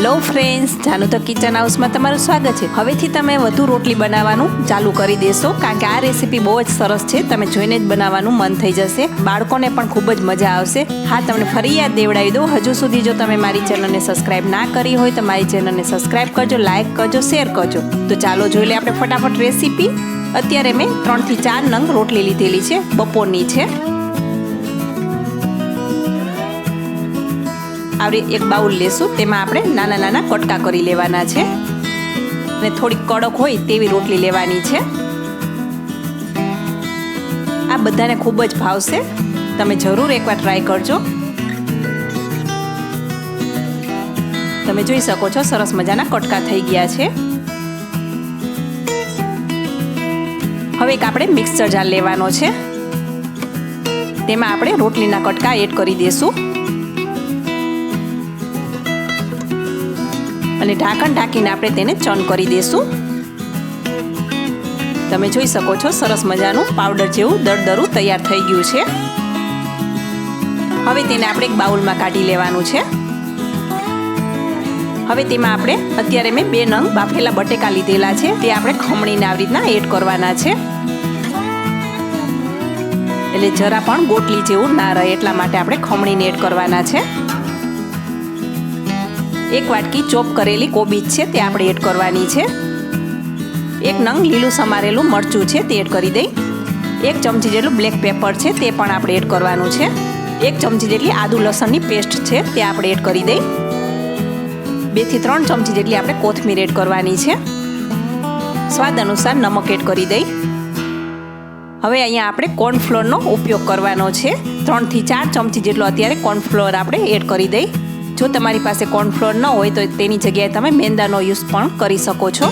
Hello friends Janu તો kitchen હાઉસમાં તમારું સ્વાગત છે. હવેથી તમે વધુ રોટલી બનાવવાનું ચાલુ કરી દેશો, કારણ કે આ રેસીપી બહુ જ સરસ છે. તમે જોઈને જ બનાવવાનું મન થઈ જશે. બાળકોને પણ ખૂબ જ મજા આવશે. હા, તમને ફરી યાદ દેવડાવી દઉં. હજુ સુધી જો તમે મારી ચેનલને સબસ્ક્રાઇબ ના કરી હોય, તો મારી ચેનલને સબસ્ક્રાઇબ કરજો લાઇક કરજો શેર કરજો. તો ચાલો જોઈ લે આપણે ફટાફટ રેસીપી અત્યારે મેં ત્રણથી ચાર નંગ રોટલી લીધેલી છે. બપોરની છે. આવી એક બાઉલ લેશું. તેમાં આપણે નાના નાના કટકા કરી લેવાના છે. અને થોડીક કડક હોય તેવી રોટલી લેવાની છે. આ બધાને ખૂબ જ ભાવશે. તમે જરૂર એકવાર ટ્રાય કરજો. તમે જોઈ શકો છો, સરસ મજાના કટકા થઈ ગયા છે. હવે એક આપણે મિક્સર જાર લેવાનો છે. તેમાં આપણે રોટલીના કટકા એડ કરી દઈશું અને ઢાંકણ ઢાંકીને આપણે તેને ચન કરી દઈશું તમે જોઈ શકો છો, સરસ મજાનું પાવડર જેવું દળદરું તૈયાર થઈ ગયું છે. હવે તેને આપણે એક બાઉલમાં કાઢી લેવાનું છે. હવે તેમાં આપણે, અત્યારે મેં બે નંગ બાફેલા બટેકા લીધેલા છે, તે આપણે ખમણીને આવી રીતના એડ કરવાના છે. એટલે જરા પણ ગોટલી જેવું ના રહે, એટલા માટે આપણે ખમણીને એડ કરવાના છે. એક વાટકી ચોપ કરેલી કોબીજ છે, તે આપણે એડ કરવાની છે. એક નંગ લીલું સમારેલું મરચું છે, તે એડ કરી દઈ. એક ચમચી જેટલું બ્લેક પેપર છે, તે પણ આપણે એડ કરવાનું છે. એક ચમચી જેટલી આદુ લસણની પેસ્ટ છે, તે આપણે એડ કરી દઈ. બેથી ત્રણ ચમચી જેટલી આપણે કોથમીર એડ કરવાની છે. સ્વાદ અનુસાર નમક એડ કરી દઈ. હવે અહીંયા આપણે કોર્નફ્લોરનો ઉપયોગ કરવાનો છે. ત્રણથી ચાર ચમચી જેટલો અત્યારે કોર્નફ્લોર આપણે એડ કરી દઈ. જો તમારી પાસે કોર્નફ્લોર ન હોય તો તેની જગ્યાએ તમે મેંદાનો યુઝ પણ કરી શકો છો.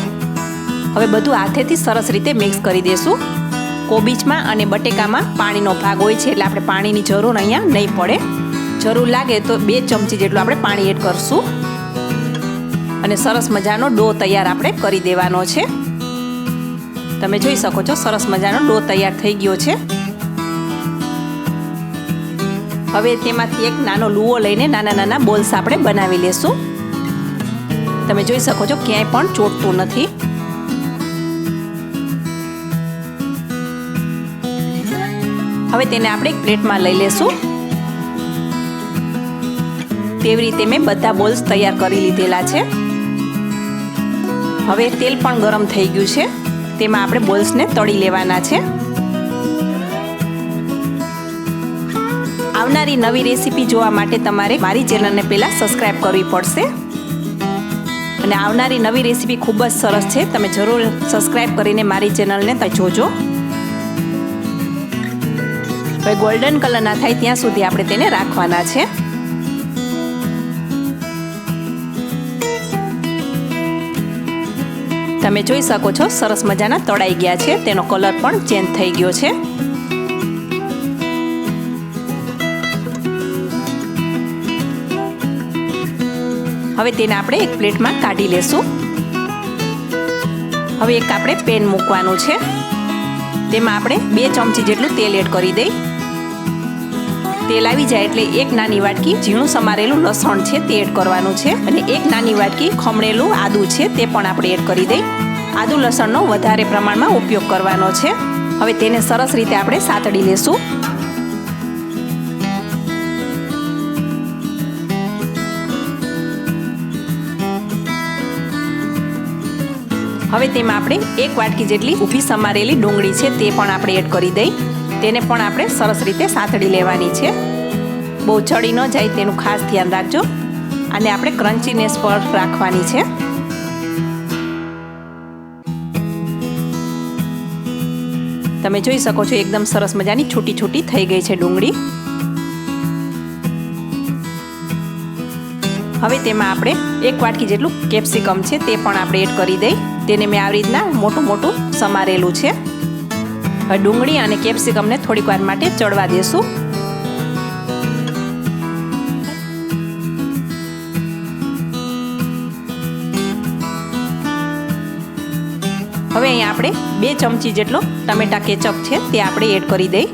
હવે બધું હાથેથી સરસ રીતે મિક્સ કરી દેશું. કોબીજમાં અને બટેકામાં પાણીનો ભાગ હોય છે એટલે આપણે પાણીની જરૂર અહીંયા નહીં પડે. જરૂર લાગે તો બે ચમચી જેટલું આપણે પાણી એડ કરશું. અને સરસ મજાનો ડો તૈયાર આપણે કરી દેવાનો છે. તમે જોઈ શકો છો સરસ મજાનો ડો તૈયાર થઈ ગયો છે. હવે તેમાંથી એક નાનો લુઓ લઈને નાના નાના બોલ્સ આપણે બનાવી લેશું. તમે જોઈ શકો છો ક્યાંય પણ ચોટતું નથી. હવે તેને આપણે એક પ્લેટમાં લઈ લેશું. તેવી રીતે મેં બધા બોલ્સ તૈયાર કરી લીધેલા છે. હવે તેલ પણ ગરમ થઈ ગયું છે. તેમાં આપણે બોલ્સને તળી લેવાના છે. આવનારી નવી રેસીપી જોવા માટે તમારે મારી ચેનલને પહેલાં સબસ્ક્રાઈબ કરવી પડશે. અને આવનારી નવી રેસીપી ખૂબ જ સરસ છે. તમે જરૂર સબસ્ક્રાઈબ કરીને મારી ચેનલને ત્યાં જોજો. હવે ગોલ્ડન કલર ના થાય ત્યાં સુધી આપણે તેને રાખવાના છે. તમે જોઈ શકો છો, સરસ મજાના તળાઈ ગયા છે. તેનો કલર પણ ચેન્જ થઈ ગયો છે. હવે તેને આપણે એક પ્લેટમાં કાઢી લેશું. હવે એક આપણે પેન મૂકવાનું છે. તેમાં આપણે બે ચમચી જેટલું તેલ એડ કરી દઈ. તેલ આવી જાય એટલે એક નાની વાટકી ઝીણું સમારેલું લસણ છે તે એડ કરવાનું છે. અને એક નાની વાટકી ખમણેલું આદું છે તે પણ આપણે એડ કરી દઈ. આદુ લસણનો વધારે પ્રમાણમાં ઉપયોગ કરવાનો છે. હવે તેને સરસ રીતે આપણે સાતડી લેશું. હવે તેમાં આપણે એક વાટકી જેટલી ઊભી સમારેલી ડુંગળી છે તે પણ આપણે એડ કરી દઈ. તેને પણ આપણે સરસ રીતે સાતડી લેવાની છે. બહુ ચડી ન જાય તેનું ખાસ ધ્યાન રાખજો. અને આપણે ક્રન્ચીનેસ પર રાખવાની છે. તમે જોઈ શકો છો, એકદમ સરસ મજાની છૂટી છૂટી થઈ ગઈ છે ડુંગળી. હવે તેમાં આપણે એક વાટકી જેટલું કેપ્સિકમ છે તે પણ આપણે એડ કરી દઈ. તેને મેં આવી રીતના મોટું મોટું સમારેલું છે. હવે ડુંગળી અને કેપ્સિકમને થોડીક વાર માટે ચડવા દેશું. હવે અહીંયા આપણે બે ચમચી જેટલો ટમેટા કેચઅપ છે તે આપણે એડ કરી દઈ.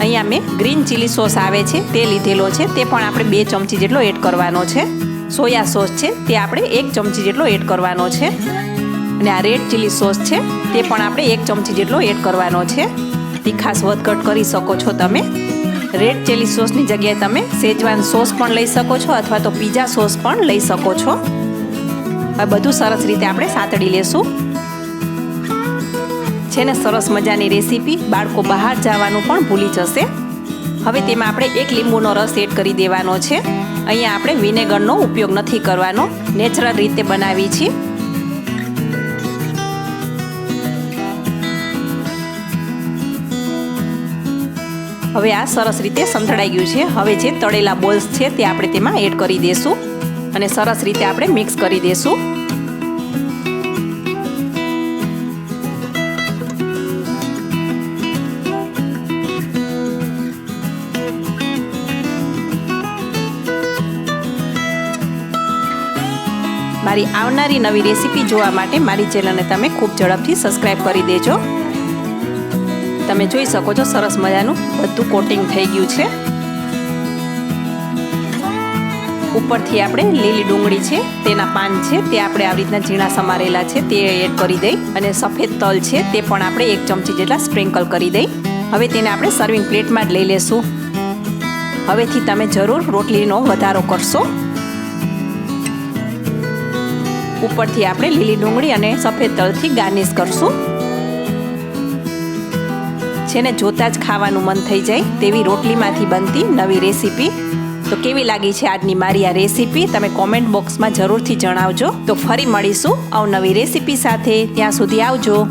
અહીંયા મેં ગ્રીન ચીલી સોસ આવે છે, તે લીધેલો છે. તે પણ આપણે બે ચમચી જેટલો એડ કરવાનો છે. સોયા સોસ છે, તે આપણે એક ચમચી જેટલો એડ કરવાનો છે. અને આ રેડ ચીલી સોસ છે, તે પણ આપણે એક ચમચી જેટલો એડ કરવાનો છે. તીખાસ વધઘટ કરી શકો છો તમે. રેડ ચીલી સોસની જગ્યાએ તમે શેજવાન સોસ પણ લઈ શકો છો અથવા તો પીઝા સોસ પણ લઈ શકો છો. હવે બધું સરસ રીતે આપણે સાતડી લેશું. છે ને સરસ મજાની રેસીપી. બાળકો બહાર જવાનું પણ ભૂલી જશે. હવે તેમાં આપણે એક લીંબુનો રસ એડ કરી દેવાનો છે. અહીંયા આપણે વિનેગરનો ઉપયોગ નથી કરવાનો. નેચરલ રીતે બનાવી છીએ હવે આ સરસ રીતે સંતળાઈ ગયું છે. હવે જે તળેલા બોલ્સ છે તે આપણે તેમાં એડ કરી દઈશું અને સરસ રીતે આપણે મિક્સ કરી દઈશું મારી આવનારી નવી રેસીપી જોવા માટે મારી ચેનલને તમે ખૂબ ઝડપથી સબસ્ક્રાઈબ કરી દેજો. તમે જોઈ શકો છો સરસ મજાનું બધું કોટિંગ થઈ ગયું છે. ઉપરથી આપણે લીલી ડુંગળી છે, તેના પાન છે, તે આપણે આવી રીતના ઝીણા સમારેલા છે, તે એડ કરી દઈ. અને સફેદ તલ છે, તે પણ આપણે એક ચમચી જેટલા સ્પ્રિંકલ કરી દઈ. હવે તેને આપણે સર્વિંગ પ્લેટમાં જ લઈ લેશું. હવેથી તમે જરૂર રોટલીનો વધારો કરશો. ઉપરથી આપણે લીલી ડુંગળી અને સફેદ તલથી ગાર્નિશ કરશું. છે ને જોતાં જ ખાવાનું મન થઈ જાય તેવી રોટલીમાંથી બનતી નવી રેસીપી. તો કેવી લાગી છે આજની મારી આ રેસીપી? તમે કોમેન્ટ બોક્સમાં જરૂરથી જણાવજો. તો ફરી મળીશું અવનવી રેસીપી સાથે. ત્યાં સુધી આવજો.